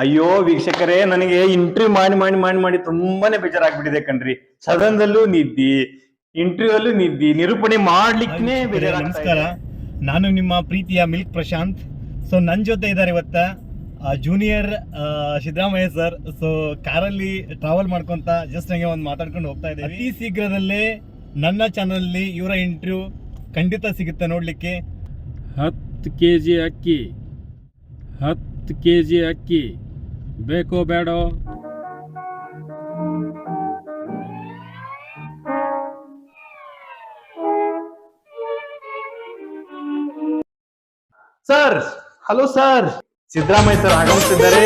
ಅಯ್ಯೋ ವೀಕ್ಷಕರೇ ನನಗೆ ಇಂಟರ್ವ್ಯೂ ಮಾಡಿ ಮಾಡಿ ಮಾಡಿ ಮಾಡಿ ತುಂಬಾನೇ ಬೇಜಾರಾಗ್ಬಿಟ್ಟಿದೆ ಕಣ್ರಿ. ಸದನದಲ್ಲೂ ನಿದ್ದಿ ಇಂಟರ್ವ್ಯೂ ಅಲ್ಲೂ ನಿದ್ದಿ ನಿರೂಪಣೆ ಮಾಡ್ಲಿಕ್ಕೆ ನಮಸ್ಕಾರ. ನಾನು ನಿಮ್ಮ ಪ್ರೀತಿಯ ಮಿಲ್ಕ್ ಪ್ರಶಾಂತ್. ಸೊ ನನ್ನ ಜೊತೆ ಇದ್ದಾರೆ ಇವತ್ತ ಜೂನಿಯರ್ ಸಿದ್ದರಾಮಯ್ಯ ಸರ್ ಸೊ ಕಾರಲ್ಲಿ ಟ್ರಾವೆಲ್ ಮಾಡ್ಕೊಂತ ಜಸ್ಟ್ ಹಂಗೆ ಒಂದು ಮಾತಾಡ್ಕೊಂಡು ಹೋಗ್ತಾ ಇದ್ದೀವಿ. ಅತಿ ಶೀಘ್ರದಲ್ಲೇ ನನ್ನ ಚಾನಲ್ನಲ್ಲಿ ಇವರ ಇಂಟರ್ವ್ಯೂ ಖಂಡಿತ ಸಿಗುತ್ತೆ ನೋಡಲಿಕ್ಕೆ. ಹತ್ತು ಕೆ ಜಿ ಅಕ್ಕಿ ಹತ್ತು ಕೆ ಜಿ ಅಕ್ಕಿ. ಬೇಕೋ ಬೇಡೋ. Sir hello sir Siddaramaiah sir ಆಗಮಿಸಿದ್ದಾರೆ.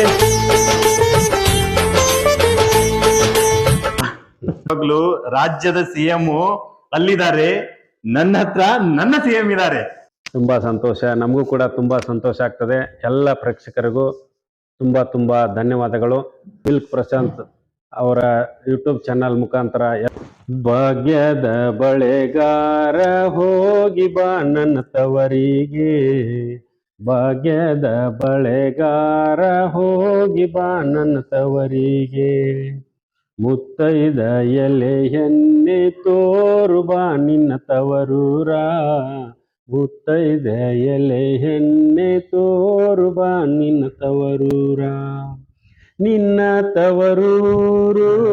ರಾಜ್ಯದ ಸಿಎಂ ಅಲ್ಲಿದ್ದಾರೆ. ನನ್ನ ಹತ್ರ ನನ್ನ ಸಿಎಂ ಇದ್ದಾರೆ. ತುಂಬಾ ಸಂತೋಷ. ನಮಗೂ ಕೂಡ ತುಂಬಾ ಸಂತೋಷ ಆಗ್ತದೆ. ಎಲ್ಲ ಪ್ರೇಕ್ಷಕರಿಗೂ ತುಂಬ ತುಂಬ ಧನ್ಯವಾದಗಳು. ಮಿಲ್ಕ್ ಪ್ರಶಾಂತ್ ಅವರ ಯೂಟ್ಯೂಬ್ ಚಾನಲ್ ಮುಖಾಂತರ. ಭಾಗ್ಯದ ಬಳೆಗಾರ ಹೋಗಿ ಬಾ ನನ್ನ ತವರಿಗೆ. ಭಾಗ್ಯದ ಬಳೆಗಾರ ಹೋಗಿ ಬಾ ನನ್ನ ತವರಿಗೆ. ಮುತ್ತೈದ ಎಲೆಯನ್ನೇ ತೋರು ಬಾ ನಿನ್ನ ತವರೂರ. ಮುತ್ತೈದ ಎಲೆ ಹೆಣ್ಣೆ ತೋರು ಬಾ ನಿನ್ನ ತವರೂರ. ನಿನ್ನ ತವರೂರು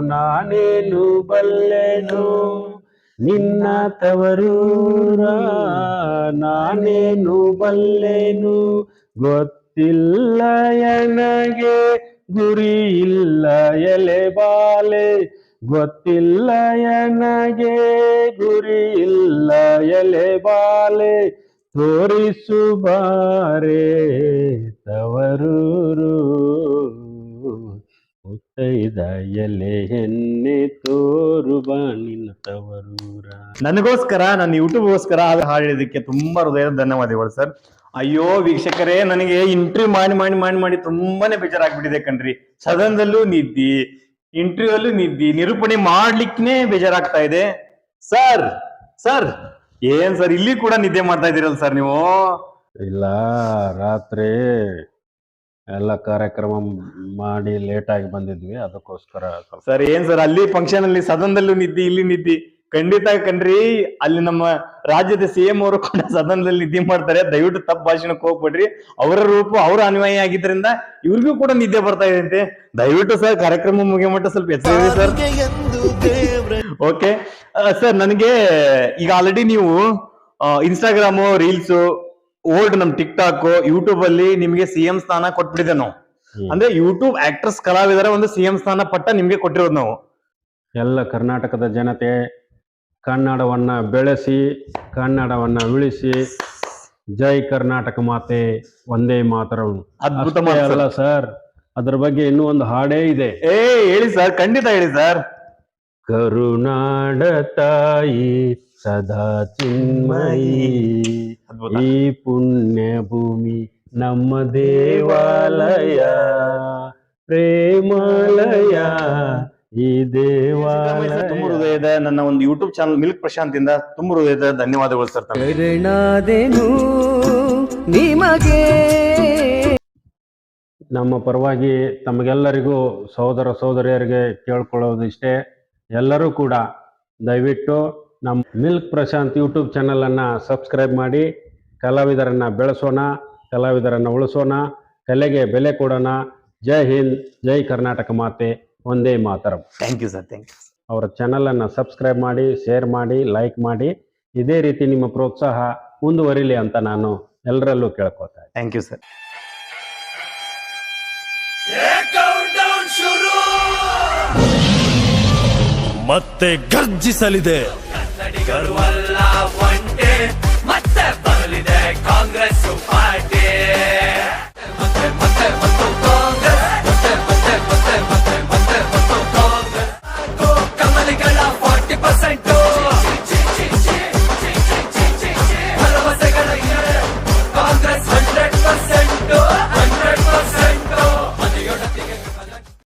ನಾನೇನು ಬಲ್ಲೆನು? ನಿನ್ನ ತವರೂರ ನಾನೇನು ಬಲ್ಲೆನು? ಗೊತ್ತಿಲ್ಲ ಎನಗೆ, ಗುರಿ ಇಲ್ಲ ಎಲೆ ಬಾಲೆ. ಗೊತ್ತಿಲ್ಲ ಎನಗೆ, ಗುರಿ ಇಲ್ಲ ಎಲೆ ಬಾಲೆ, ತೋರಿಸು ಬಾರೆ ತವರೂರು. ಮುತ್ತೈದ ಎಲೆ ಎನ್ನೆ ತೋರು ಬಾ ನಿನ್ನ ತವರೂರ. ನನಗೋಸ್ಕರ, ನನ್ನ ಯೂಟ್ಯೂಬ್ಗೋಸ್ಕರ ಅದು ಹಾಡಿದಕ್ಕೆ ತುಂಬಾ ಹೃದಯದ ಧನ್ಯವಾದಗಳು ಸರ್. ಅಯ್ಯೋ ವೀಕ್ಷಕರೇ, ನನಗೆ ಇಂಟ್ರಿ ಮಾಡಿ ಮಾಡಿ ಮಾಡಿ ಮಾಡಿ ತುಂಬಾನೇ ಬೇಜಾರಾಗ್ಬಿಟ್ಟಿದೆ ಕಣ್ರಿ. ಸದನದಲ್ಲೂ ನಿದ್ದಿ ಇಂಟರ್ವ್ಯೂ ಅಲ್ಲಿ ನಿದ್ದಿ ನಿರೂಪಣೆ ಮಾಡ್ಲಿಕ್ಕೆ ಬೇಜಾರಾಗ್ತಾ ಇದೆ. ಸರ್ ಸರ್ ಏನ್ ಸರ್ ಇಲ್ಲಿ ಕೂಡ ನಿದ್ದೆ ಮಾಡ್ತಾ ಇದ್ದೀರಲ್ಲ ಸರ್ ನೀವು? ಇಲ್ಲ ರಾತ್ರಿ ಎಲ್ಲ ಕಾರ್ಯಕ್ರಮ ಮಾಡಿ ಲೇಟಾಗಿ ಬಂದಿದ್ವಿ ಅದಕ್ಕೋಸ್ಕರ ಸ್ವಲ್ಪ ಸರ್ ಏನ್ ಸರ್ ಅಲ್ಲಿ ಫಂಕ್ಷನ್ ಅಲ್ಲಿ ಸದನದಲ್ಲೂ ನಿದ್ದಿ ಇಲ್ಲಿ ನಿದ್ದಿ. ಖಂಡಿತ ಕಣ್ರಿ ಅಲ್ಲಿ ನಮ್ಮ ರಾಜ್ಯದ ಸಿಎಂ ಅವರು ಕೂಡ ಸದನದಲ್ಲಿ ನಿದ್ದೆ ಮಾಡ್ತಾರೆ. ದಯವಿಟ್ಟು ತಪ್ಪು ಭಾಷಣಕ್ಕೆ ಹೋಗ್ಬಿಡ್ರಿ. ಅವರ ರೂಪ ಅವರ ಅನ್ವಯ ಆಗಿದ್ರಿಂದ ಇವ್ರಿಗೂ ಕೂಡ ನಿದ್ದೆ ಬರ್ತಾ ಇದೆ ಅಂತೆ ದಯವಿಟ್ಟು ಸರ್ ಕಾರ್ಯಕ್ರಮ ಮುಗಿಯ ಮಟ್ಟ ಸ್ವಲ್ಪ ಎಚ್ಚರಿ ಸರ್. ಓಕೆ ಸರ್ ನನಗೆ ಈಗ ಆಲ್ರೆಡಿ ನೀವು ಇನ್ಸ್ಟಾಗ್ರಾಮ್ ರೀಲ್ಸ್ ಓಲ್ಡ್ ನಮ್ ಟಿಕ್ ಟಾಕ್ ಯೂಟ್ಯೂಬ್ ಅಲ್ಲಿ ನಿಮಗೆ ಸಿಎಂ ಸ್ಥಾನ ಕೊಟ್ಬಿಟ್ಟಿದೆ ನಾವು. ಅಂದ್ರೆ ಯೂಟ್ಯೂಬ್ ಆಕ್ಟ್ರೆಸ್ ಕಲಾವಿದರ ಒಂದು ಸಿಎಂ ಸ್ಥಾನ ಪಟ್ಟ ನಿಮ್ಗೆ ಕೊಟ್ಟಿರೋದು ನಾವು. ಎಲ್ಲ ಕರ್ನಾಟಕದ ಜನತೆ ಕನ್ನಡವನ್ನ ಬೆಳೆಸಿ ಕನ್ನಡವನ್ನ ಉಳಿಸಿ. ಜೈ ಕರ್ನಾಟಕ ಮಾತೆ ಒಂದೇ ಮಾತರವನು ಅದ್ಭುತ ಅಲ್ಲ ಸರ್. ಅದ್ರ ಬಗ್ಗೆ ಇನ್ನೂ ಒಂದು ಹಾಡೇ ಇದೆ. ಏ ಹೇಳಿ ಸರ್ ಖಂಡಿತ ಹೇಳಿ ಸರ್. ಕರುನಾಡ ತಾಯಿ ಸದಾ ಚಿನ್ಮಯಿ. ಈ ಪುಣ್ಯ ಭೂಮಿ ನಮ್ಮ ದೇವಾಲಯ ಪ್ರೇಮಾಲಯ ಈ ದೇವಾಲಯ ಹೃದಯದ ನನ್ನ ಒಂದು ಯೂಟ್ಯೂಬ್ ಚಾನಲ್ ಮಿಲ್ಕ್ ಪ್ರಶಾಂತ್ ಇಂದ ತುಂಬ ಹೃದಯದ ಧನ್ಯವಾದಗಳು ಸರ್ ನಿಮಗೆ? ನಮ್ಮ ಪರವಾಗಿ ತಮಗೆಲ್ಲರಿಗೂ ಸಹೋದರ ಸಹೋದರಿಯರಿಗೆ ಕೇಳ್ಕೊಳ್ಳೋದು ಇಷ್ಟೇ. ಎಲ್ಲರೂ ಕೂಡ ದಯವಿಟ್ಟು ನಮ್ಮ ಮಿಲ್ಕ್ ಪ್ರಶಾಂತ್ ಯೂಟ್ಯೂಬ್ ಚಾನಲನ್ನು ಸಬ್ಸ್ಕ್ರೈಬ್ ಮಾಡಿ ಕಲಾವಿದರನ್ನು ಬೆಳೆಸೋಣ ಕಲಾವಿದರನ್ನು ಉಳಿಸೋಣ ಕಲೆಗೆ ಬೆಲೆ ಕೊಡೋಣ. ಜೈ ಹಿಂದ್ ಜೈ ಕರ್ನಾಟಕ ಮಾತೆ ಒಂದೇ ಮಾತರಂ. Thank you sir thank you ಅವರ ಚಾನಲನ್ನು ಸಬ್ಸ್ಕ್ರೈಬ್ ಮಾಡಿ ಶೇರ್ ಮಾಡಿ ಲೈಕ್ ಮಾಡಿ. ಇದೇ ರೀತಿ ನಿಮ್ಮ ಪ್ರೋತ್ಸಾಹ ಮುಂದುವರಿಲಿ ಅಂತ ನಾನು ಎಲ್ಲರಲ್ಲೂ ಕೇಳ್ಕೊತಾ ಥ್ಯಾಂಕ್ ಯು ಸರ್ ಮತ್ತೆ ಗರ್ಜಿಸಲಿದೆ ಕಾಂಗ್ರೆಸ್